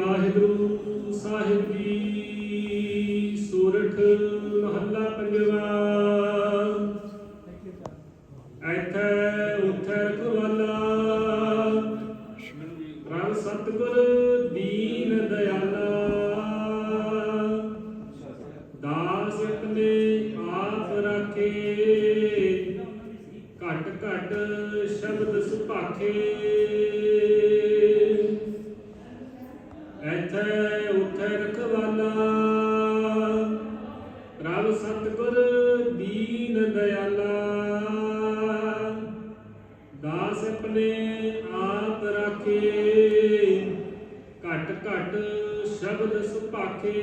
ਵਾਹਿਗੁਰੂ ਸਾਹਿਬ ਜੀ, ਸੂਰਠ ਮਹੱਲਾ ਪੰਜਵਾ। ਐਥੇ ਉਥੇ ਕੁਵਾਲਾ ਰਣ ਸਤਗੁਰ ਦੀਨ ਦਇਆਲਾ ਦਾਸ ਇਤਨੇ ਆਪ ਰਾਖੇ। ਘਟ ਘਟ ਸ਼ਬਦ ਸੁਭਾਖੇ। ਐਥੇ ਉਥੇ ਰਖਵਾਲਾ ਪ੍ਰਭ ਸਤਿਗੁਰ ਦੀਨ ਦਇਆਲਾ ਦਾਸ ਆਪਣੇ ਆਪ ਰਾਖੇ। ਘਟ ਘਟ ਸ਼ਬਦ ਸੁਭਾਖੇ।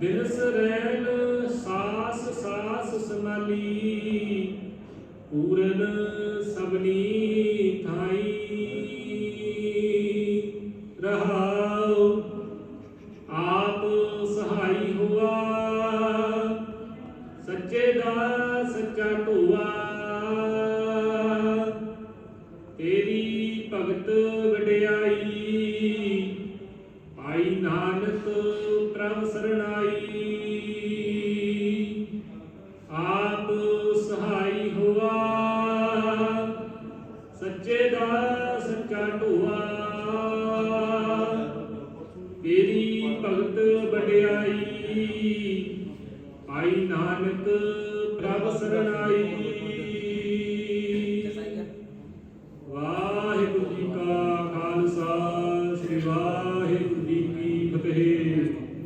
ਦਿਨਸ ਰਹਿਣ ਸਾਸ ਸਾਸ ਸਮਾਲੀ, ਪੂਰਨ ਸਭਨੀ ਥਾਈ। ਰਹਾਉ, ਆਪ ਸਹਾਈ ਹੁਆ, ਸੱਚੇ ਦਾ ਸੱਚਾ ਢੋਆ। ਤੇਰੀ ਭਗਤ ਵਡਿਆਈ ਜਾਈ ਆਪ ਸਹਾਈ ਹੋਵਾ ਸੱਚੇ ਦਾ ਸੱਚਾ ਢੋਆ। ਤੇਰੀ ਭਗਤ ਵਡਿਆਈ। ਆਈ ਨਾਨਕ ਪ੍ਰਭ ਸਰਣਾਈ। ਵਾਹਿਗੁਰੂ ਜੀ ਕਾ ਖਾਲਸਾ, ਸ੍ਰੀ ਵਾਹਿਗੁਰੂ